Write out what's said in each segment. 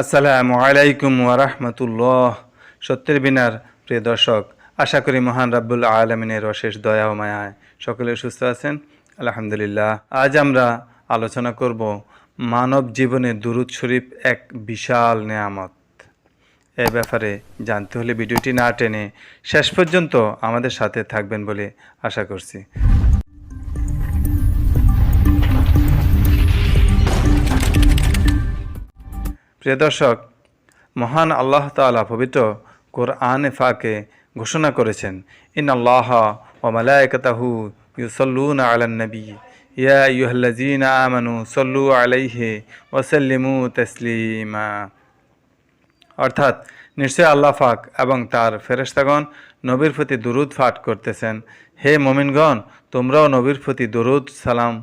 আসসালামু আলাইকুম ওরহমতুল্লাহ সত্যের বিনার, প্রিয় দর্শক, আশা করি মহান রাব্বুল আলমিনের অশেষ দয়া ও মায়ায় সকলে সুস্থ আছেন। আলহামদুলিল্লাহ, আজ আমরা আলোচনা করব মানব জীবনে দুরুদ শরীফ এক বিশাল নেয়ামত। এ ব্যাপারে জানতে হলে ভিডিওটি না টেনে শেষ পর্যন্ত আমাদের সাথে থাকবেন বলে আশা করছি। প্রিয় দর্শক, মহান আল্লাহ তাআলা পবিত্র কোরআনে ফাকে ঘোষণা করেছেন ইন আল্লাহ ও মালায়কতাহু ইউসল্লুন আলান নবী। ইয়া ইউহল্লাজিনা আমানু সল্লু আলাইহে ওসাল্লিমু তসলিমা। অর্থাৎ নিশ্চয় আল্লাহ পাক এবং তার ফেরেশতাগণ নবীর প্রতি দুরুদ ফাট করতেছেন। হে মমিনগণ, তোমরাও নবীর প্রতি দুরুদ সালাম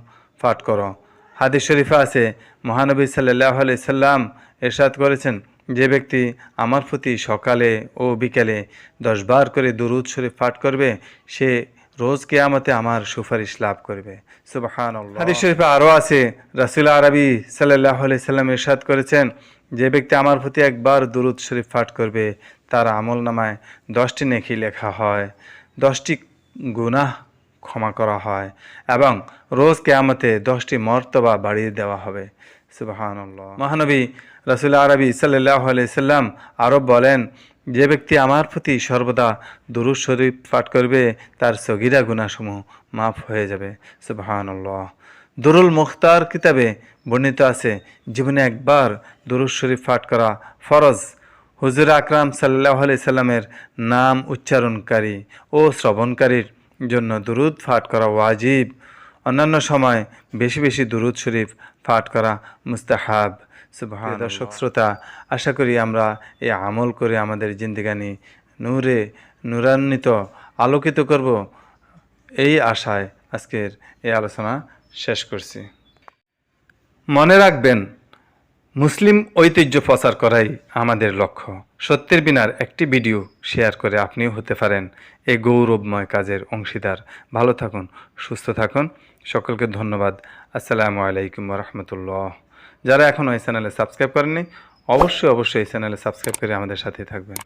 ফাট করো। হাদিস শরীফা আছে, মহানবী সাল্লাহ আলি সাল্লাম এরশাদ করেছেন, যে ব্যক্তি আমার প্রতি সকালে ও বিকেলে দশবার করে দুরুদ শরীফ পাঠ করবে, সে রোজ কেয়ামতে আমার সুপারিশ লাভ করবে। সুবাহান হাদিস শরীফে আরও আছে, রাসুল আরবি সাল্লাহ আলি সাল্লাম এরশাদ করেছেন, যে ব্যক্তি আমার প্রতি একবার দুরুদ শরীফ পাঠ করবে, তার আমল নামায় দশটি নেকি লেখা হয়, দশটি গুনাহ ক্ষমা করা হয় এবং রোজ কেয়ামতে দশটি মর্তবা বাড়িয়ে দেওয়া হবে। সুবাহান মহানবী রসুল আরবি সাল্লাহ সাল্লাম আরব বলেন, যে ব্যক্তি আমার প্রতি সর্বদা দুরুদ শরীফ পাঠ করবে, তার সগিরা গুণাসমূহ মাফ হয়ে যাবে। সুবাহান দুরুল মুখতার কিতাবে বর্ণিত আছে, জীবনে একবার দুরুদ শরীফ পাঠ করা ফরজ। হুজুর আকরাম সাল্লাহ সাল্লামের নাম উচ্চারণকারী ও শ্রবণকারীর জন্য দুরুদ পাঠ করা ওয়াজিব। অন্যান্য সময় বেশি বেশি দুরুদ শরীফ পাঠ করা মুস্তাহাব। দর্শক শ্রোতা আশা করি আমরা এই আমল করে আমাদের জিন্দিগানি নূরে নূরান্বিত আলোকিত করব। এই আশায় আজকের এই আলোচনা শেষ করছি। মনে রাখবেন মুসলিম ঐতিহ্য প্রচার করাই আমাদের লক্ষ্য। সত্যের বিনার একটি ভিডিও শেয়ার করে আপনিও হতে পারেন এই গৌরবময় কাজের অংশীদার। ভালো থাকুন, সুস্থ থাকুন। সকলকে ধন্যবাদ। আসসালামু আলাইকুম রহমতুল্লাহ যারা এখনও এই চ্যানেলে সাবস্ক্রাইব করেননি, অবশ্যই অবশ্যই এই চ্যানেলে সাবস্ক্রাইব করে আমাদের সাথে থাকবেন।